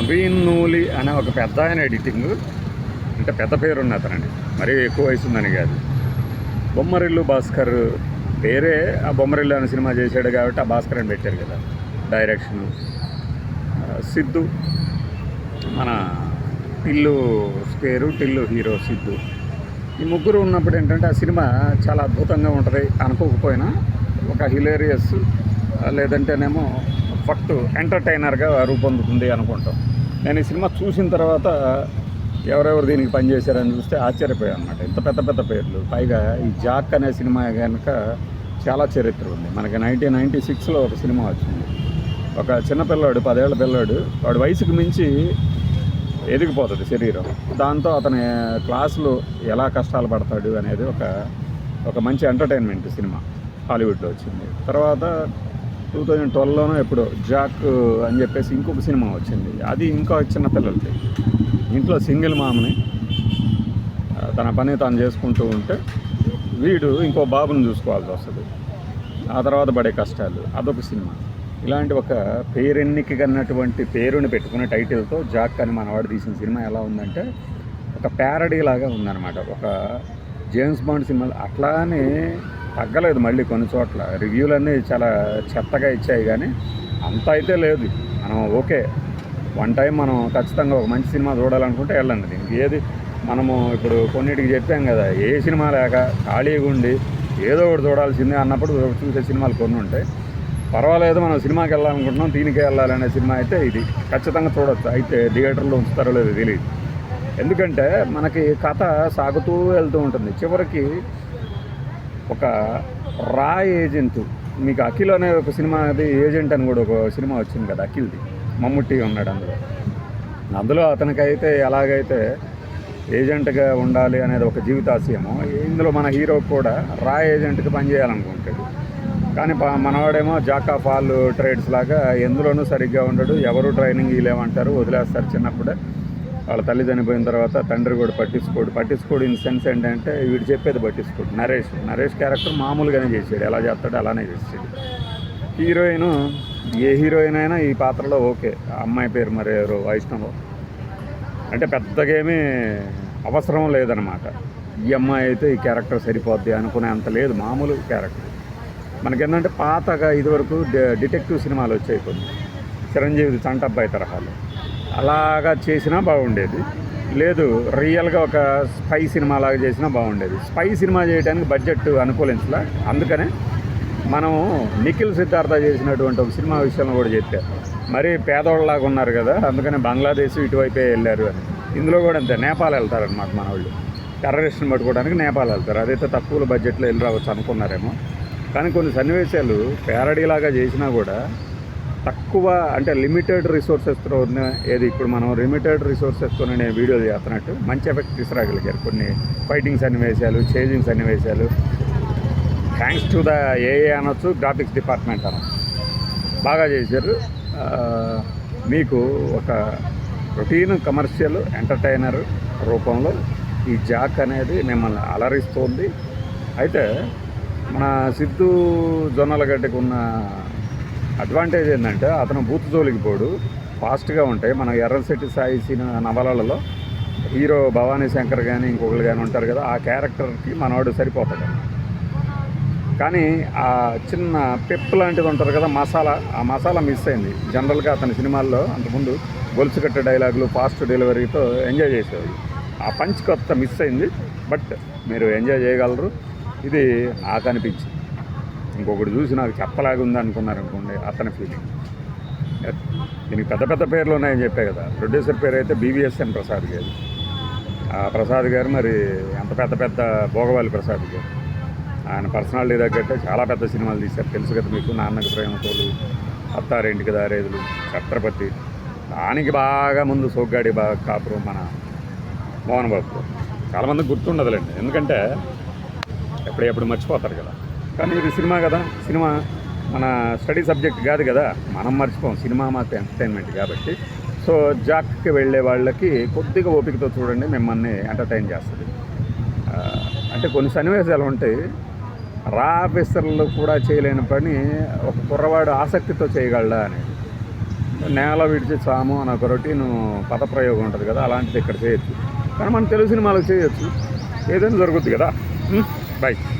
నవీన్ నూలి అనే ఒక పెద్ద ఆయన ఎడిటింగ్ అంటే పెద్ద పేరు ఉన్న అతనండి మరీ ఎక్కువ వయసు ఉందని కాదు. బొమ్మరిల్లు భాస్కర్ పేరే ఆ బొమ్మరిల్లు అనే సినిమా చేశాడు కాబట్టి ఆ భాస్కర్ అని పెట్టారు కదా. డైరెక్షన్ సిద్ధు. మన టిల్లు స్పేరు టిల్లు హీరో సిద్ధు. ఈ ముగ్గురు ఉన్నప్పుడు ఏంటంటే ఆ సినిమా చాలా అద్భుతంగా ఉంటుంది అనుకోకపోయినా ఒక హిలేరియస్ లేదంటేనేమో ఫక్ట్ ఎంటర్టైనర్గా రూపొందుతుంది అనుకుంటాం. నేను ఈ సినిమా చూసిన తర్వాత ఎవరెవరు దీనికి పనిచేశారని చూస్తే ఆశ్చర్యపోయాను అనమాట ఇంత పెద్ద పెద్ద పేర్లు. పైగా ఈ జాక్ అనే సినిమా కనుక చాలా చరిత్ర ఉంది. మనకి నైన్టీన్ నైంటీ సిక్స్లో ఒక సినిమా వచ్చింది. ఒక చిన్న పిల్లాడు పదేళ్ళ పిల్లాడు వాడు వయసుకు మించి ఎదిగిపోతుంది శరీరం. దాంతో అతని క్లాసులో ఎలా కష్టాలు పడతాడు అనేది ఒక ఒక మంచి ఎంటర్టైన్మెంట్ సినిమా హాలీవుడ్లో వచ్చింది. తర్వాత టూ థౌజండ్ ట్వెల్వ్లోనో ఎప్పుడో జాక్ అని చెప్పేసి ఇంకొక సినిమా వచ్చింది. అది ఇంకో చిన్న పిల్లలకి ఇంట్లో సింగిల్ మామని తన పని తాను చేసుకుంటూ ఉంటే వీడు ఇంకో బాబుని చూసుకోవాల్సి వస్తుంది. ఆ తర్వాత పడే కష్టాలు. అదొక సినిమా. ఇలాంటి ఒక పేరెన్నికి కన్నటువంటి పేరుని పెట్టుకునే టైటిల్తో జాక్ అని మనవాడు తీసిన సినిమా ఎలా ఉందంటే ఒక ప్యారడీ లాగా ఉందన్నమాట. ఒక జేమ్స్ బాండ్ సినిమా అట్లానే తగ్గలేదు మళ్ళీ కొన్ని చోట్ల. రివ్యూలన్నీ చాలా చెత్తగా ఇచ్చాయి కానీ అంత అయితే లేదు. మనం ఓకే వన్ టైం మనం ఖచ్చితంగా ఒక మంచి సినిమా చూడాలనుకుంటే వెళ్ళండి. దీనికి ఏది మనము ఇప్పుడు కొన్నిటికి చెప్పాం కదా ఏ సినిమా లేక ఖాళీగా ఉండి ఏదో ఒకటి చూడాల్సిందే అన్నప్పుడు చూసే సినిమాలు కొన్ని ఉంటాయి పర్వాలేదు మనం సినిమాకి వెళ్ళాలనుకుంటున్నాం దీనికే వెళ్ళాలనే సినిమా అయితే ఇది. ఖచ్చితంగా చూడొచ్చు. అయితే థియేటర్లో ఉంచుతారో లేదో తెలియదు ఎందుకంటే మనకి కథ సాగుతూ వెళ్తూ ఉంటుంది. చివరికి ఒక రా ఏజెంట్. మీకు అఖిల్ అనే ఒక సినిమా అది ఏజెంట్ అని కూడా ఒక సినిమా వచ్చింది కదా అఖిల్ది. మమ్ముట్టి ఉన్నాడు అందులో. అందులో అతనికైతే ఎలాగైతే ఏజెంట్గా ఉండాలి అనేది ఒక జీవితాశయము. ఇందులో మన హీరో కూడా రా ఏజెంట్కి పనిచేయాలనుకుంటాడు. కానీ మనవాడేమో జాకా ఫాల్ ట్రేడ్స్ లాగా ఎందులోనూ సరిగ్గా ఉండడు. ఎవరు ట్రైనింగ్ ఇవ్వలేమంటారు వదిలేస్తారు చిన్నప్పుడే. వాళ్ళ తల్లి చనిపోయిన తర్వాత తండ్రి కూడా పట్టించుకోడు. పట్టించుకోడు ఇన్ సెన్స్ ఏంటంటే వీడు చెప్పేది పట్టించుకోడు. నరేష్ నరేష్ క్యారెక్టర్ మామూలుగానే చేసాడు ఎలా చేస్తాడో అలానే చేసాడు హీరోయిన్ ఏ హీరోయిన్ అయినా ఈ పాత్రలో ఓకే. ఆ అమ్మాయి పేరు మరి ఎవరు? వైష్ణవ్. అంటే పెద్దగా ఏమీ అవసరం లేదనమాట. ఈ అమ్మాయి అయితే ఈ క్యారెక్టర్ సరిపోద్ది అనుకునే అంత లేదు మామూలు క్యారెక్టర్. మనకేంటంటే పాతగా ఇదివరకు డిటెక్టివ్ సినిమాలు వచ్చాయి కొన్ని. చిరంజీవి చంటబ్బాయి తరహాలో. అలాగా చేసినా బాగుండేది. లేదు రియల్గా ఒక స్పై సినిమా లాగా చేసినా బాగుండేది. స్పై సినిమా చేయడానికి బడ్జెట్ అనుకూలించలా. అందుకనే మనం నిఖిల్ సిద్ధార్థ చేసినటువంటి ఒక సినిమా విషయంలో కూడా చెప్పారు మరీ పేదవాళ్ళలాగా ఉన్నారు కదా అందుకనే బంగ్లాదేశ్ ఇటువైపే వెళ్ళారు అని. ఇందులో కూడా అంతే నేపాల్ వెళ్తారనమాట మన వాళ్ళు. టెర్రరిస్ట్ని పట్టుకోవడానికి నేపాల్ వెళ్తారు. అదైతే తక్కువ బడ్జెట్లో వెళ్ళి రావచ్చు అనుకున్నారేమో. కానీ కొన్ని సన్నివేశాలు పేరడీలాగా లాగా చేసినా కూడా తక్కువ అంటే లిమిటెడ్ రిసోర్సెస్తో ఉన్న ఏది ఇప్పుడు మనం లిమిటెడ్ రిసోర్సెస్తో నేను వీడియోలు చేస్తున్నట్టు మంచి ఎఫెక్ట్ తీసుకురాగలిగారు. కొన్ని ఫైటింగ్ సన్నివేశాలు చేజింగ్ సన్నివేశాలు. థ్యాంక్స్ టు ద ఏఏ అనొచ్చు గ్రాఫిక్స్ డిపార్ట్మెంట్ అనొచ్చు. బాగా చేశారు. మీకు ఒక రొటీన్ కమర్షియల్ ఎంటర్టైనర్ రూపంలో ఈ జాక్ అనేది మిమ్మల్ని అలరిస్తోంది. అయితే మన సిద్ధు జొన్నలగడ్డకు ఉన్న అడ్వాంటేజ్ ఏంటంటే అతను బూత్ జోలికి పోడు. ఫాస్ట్గా ఉంటాయి. మన ఎర్రశెట్టి సాయి సినిమా నవలలలో హీరో భవానీ శంకర్ కానీ ఇంకొకరు కానీ ఉంటారు కదా ఆ క్యారెక్టర్కి మనవాడు సరిపోతాడు. కానీ ఆ చిన్న పెప్ లాంటిది ఉంటారు కదా మసాలా. ఆ మసాలా మిస్ అయింది. జనరల్గా అతని సినిమాల్లో అంతకుముందు గొలుసు కట్టే డైలాగులు ఫాస్ట్ డెలివరీతో ఎంజాయ్ చేసేవాళ్ళు. ఆ పంచ్ కొత్త మిస్ అయింది. బట్ మీరు ఎంజాయ్ చేయగలరు. ఇది నాకు అనిపించింది. ఇంకొకటి చూసి నాకు చెప్పలాగా ఉంది అనుకున్నారు అనుకోండి అతని ఫీలింగ్ దీనికి పెద్ద పెద్ద పేర్లు ఉన్నాయని చెప్పే కదా. ప్రొడ్యూసర్ పేరు అయితే బీవీఎస్ఎన్ ప్రసాద్ గారు. ఆ ప్రసాద్ గారు మరి అంత పెద్ద పెద్ద భోగవాలి ప్రసాద్ గారు. ఆయన పర్సనాలిటీ తగ్గట్టే చాలా పెద్ద సినిమాలు తీశారు. తెలుసు కదా మీకు నాన్నకి ప్రేమతోలు అత్తారింటికి దారేదులు ఛత్రపతి. దానికి బాగా ముందు సోగ్గాడి బాగా కాపురం మన మోహన్ బాబు చాలామంది గుర్తుండదులేండి. ఎందుకంటే ఎప్పుడెప్పుడు మర్చిపోతారు కదా. కానీ ఇది సినిమా కదా. సినిమా మన స్టడీ సబ్జెక్ట్ కాదు కదా. మనం మర్చిపోం. సినిమా మాకు ఎంటర్టైన్మెంట్ కాబట్టి. సో జాక్కి వెళ్ళే వాళ్ళకి కొద్దిగా ఓపికతో చూడండి. మిమ్మల్ని ఎంటర్టైన్ చేస్తుంది. అంటే కొన్ని సన్నివేశాలు ఉంటాయి? రా ఆఫీసర్లు కూడా చేయలేని పని ఒక కుర్రవాడు ఆసక్తితో చేయగలడా అనేది. నేల విడిచి సాము అని ఒక రొటీన్ పదప్రయోగం ఉంటుంది కదా. అలాంటిది ఇక్కడ చేయొచ్చు. కానీ మనం తెలుగు సినిమాలకు చేయొచ్చు. ఏదైనా జరుగుద్ది కదా. బాయ్